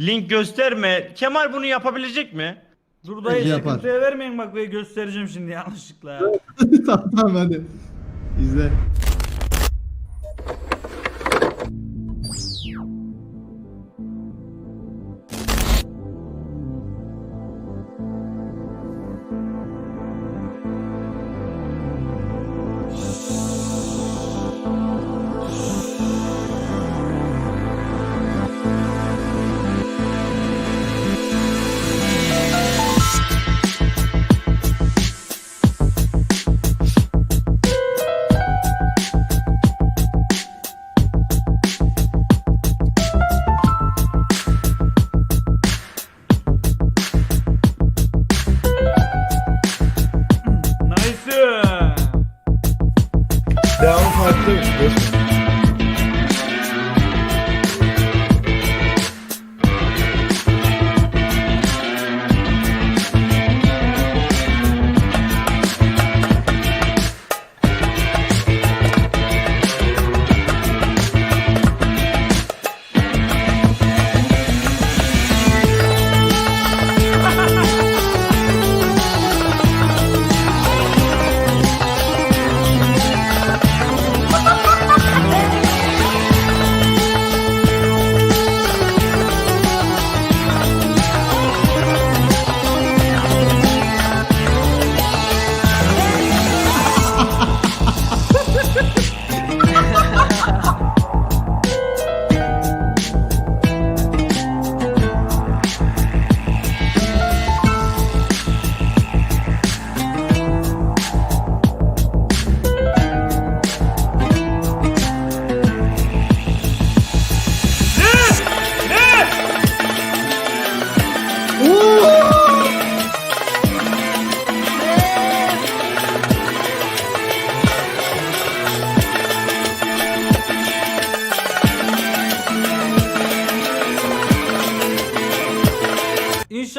Link gösterme. Kemal bunu yapabilecek mi? Dur dayı yapar. sıkıntıya vermeyin bak ve göstereceğim şimdi yanlışlıkla. tamam tamam hadi. İzle.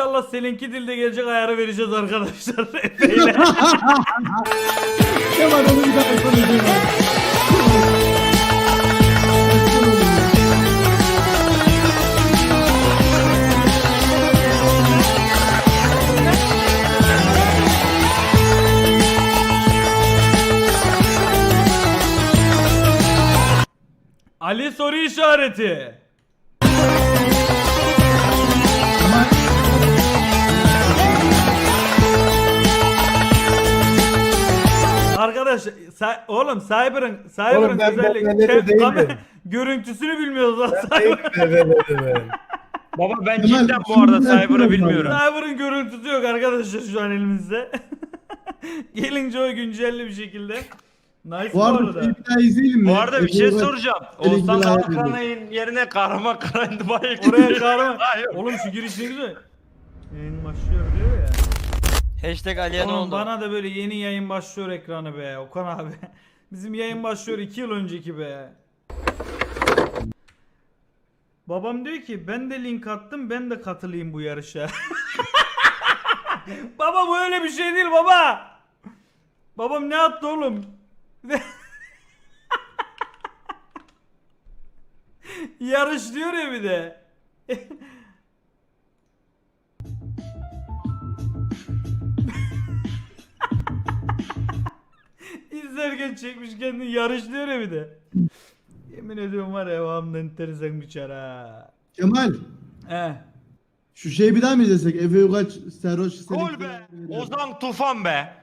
İnşallah seninki dilde gelecek ayarı vereceğiz arkadaşlar. Efe'yle. Kemal onu bir daha konuşayım. Ali soru işareti. Sa- oğlum Cyber'ın Cyber'ın Oğlum ben- değilim. kamer- görüntüsünü bilmiyoruz lan evet. Baba ben Kemal, cidden bu arada Cyber'ı bilmiyorum bilmiyorum. Cyber'ın görüntüsü yok arkadaşlar şu an elimizde. Gelince o güncelli bir şekilde. Nice bu Bu arada arada. bir daha izleyelim mi? Bu arada bir şey soracağım. Elin Oğuzhan Kalkanay'ın yerine Kahraman Karay'ın bayık. Oraya. Hayır. Oğlum şu girişini güzel. Yayın başlıyor diyor. Hashtag Aliye ne Oğlum oldu? bana da böyle yeni yayın başlıyor ekranı be Okan abi. Bizim yayın başlıyor 2 yıl önceki be. Babam diyor ki ben de link attım ben de katılayım bu yarışa. baba bu öyle bir şey değil baba. Babam ne attı oğlum? Yarış diyor ya bir de. İzlerken çekmiş kendini yarışlıyor ya bir de. Yemin ediyorum var ya devamlı enteresan bir çara. Kemal He. şu şeyi bir daha mı izlesek? Efe Ugaç, Serhoş, Gol be. Ozan Tufan be.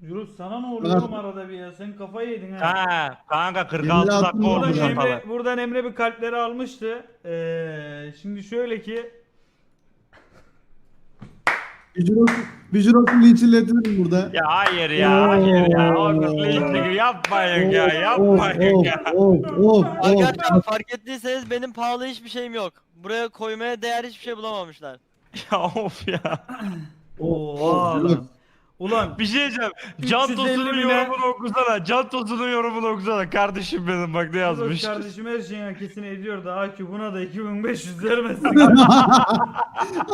Yunus sana ne oluyor Bak. oğlum arada bir ya? Sen kafayı yedin ha. Ha kanka Yemin 46 dakika oldu Buradan. Emre, buradan Emre bir kalpleri almıştı. Ee, şimdi şöyle ki Bijuros'un linçletirim burada. Ya hayır ya hayır ya. Oğlum linçlik yapmayın ya yapmayın ya. of of of. Arkadaşlar fark ettiyseniz benim pahalı hiçbir şeyim yok. Buraya koymaya değer hiçbir şey bulamamışlar. Ya of ya. Oha lan. Ulan Bir şey diyeceğim. Can 350 Tosun'un bine- yorumunu okusana. Can Tosun'un yorumunu okusana. Kardeşim benim bak ne yazmış. kardeşim her şeyin hakesini ediyor da AQ buna da 2500 vermesin.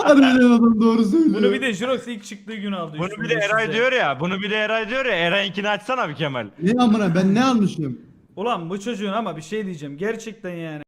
Harbiden adam doğru söylüyor. Bunu bir de Jirox ilk çıktığı gün aldı. Bunu bir de 3500'e. Eray diyor ya. Bunu bir de Eray diyor ya. Eray'inkini açsana bir Kemal. Ne amına ben ne almışım? Ulan bu çocuğun ama bir şey diyeceğim. Gerçekten yani.